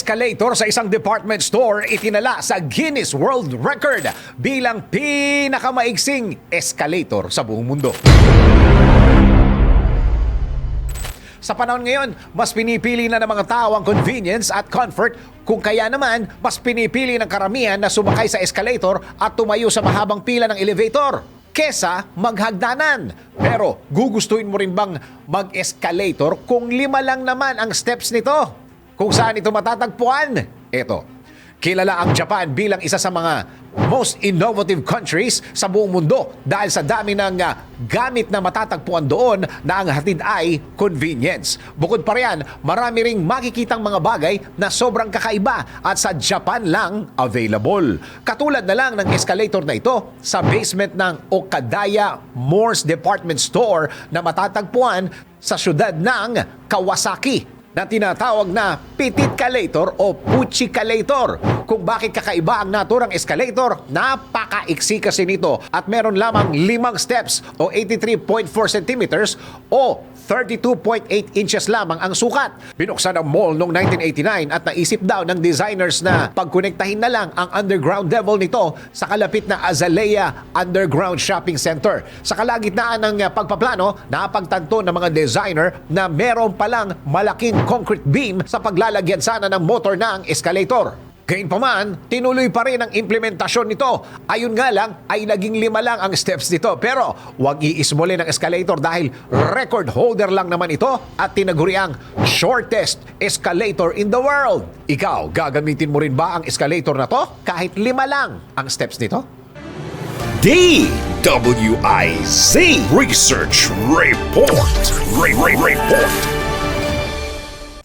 escalator sa isang department store itinala sa Guinness World Record bilang pinakamaiksing escalator sa buong mundo. Sa panahon ngayon, mas pinipili na ng mga tao ang convenience at comfort kung kaya naman, mas pinipili ng karamihan na sumakay sa escalator at tumayo sa mahabang pila ng elevator kesa maghagdanan. Pero gugustuhin mo rin bang mag-escalator kung lima lang naman ang steps nito? Kung saan ito matatagpuan? Ito, Kilala ang Japan bilang isa sa mga most innovative countries sa buong mundo dahil sa dami ng ah, gamit na matatagpuan doon na ang hatid ay convenience. Bukod pa riyan, marami ring makikitang mga bagay na sobrang kakaiba at sa Japan lang available. Katulad na lang ng escalator na ito sa basement ng Okadaya Moore's Department Store na matatagpuan sa syudad ng Kawasaki na tinatawag na Petit Calator o Pucci Calator. Kung bakit kakaiba ang naturang escalator, napakaiksi kasi nito at meron lamang limang steps o 83.4 centimeters o 32.8 inches lamang ang sukat. Binuksan ang mall noong 1989 at naisip daw ng designers na pagkonektahin na lang ang underground level nito sa kalapit na Azalea Underground Shopping Center. Sa kalagitnaan ng pagpaplano, napagtanto ng mga designer na meron palang malaking concrete beam sa paglalagyan sana ng motor ng escalator. Gayunpaman, tinuloy pa rin ang implementasyon nito. Ayun nga lang, ay naging lima lang ang steps nito. Pero huwag iismuli ng escalator dahil record holder lang naman ito at tinaguri ang shortest escalator in the world. Ikaw, gagamitin mo rin ba ang escalator na to? Kahit lima lang ang steps nito? DWIZ Research Report. Re- Re- Report.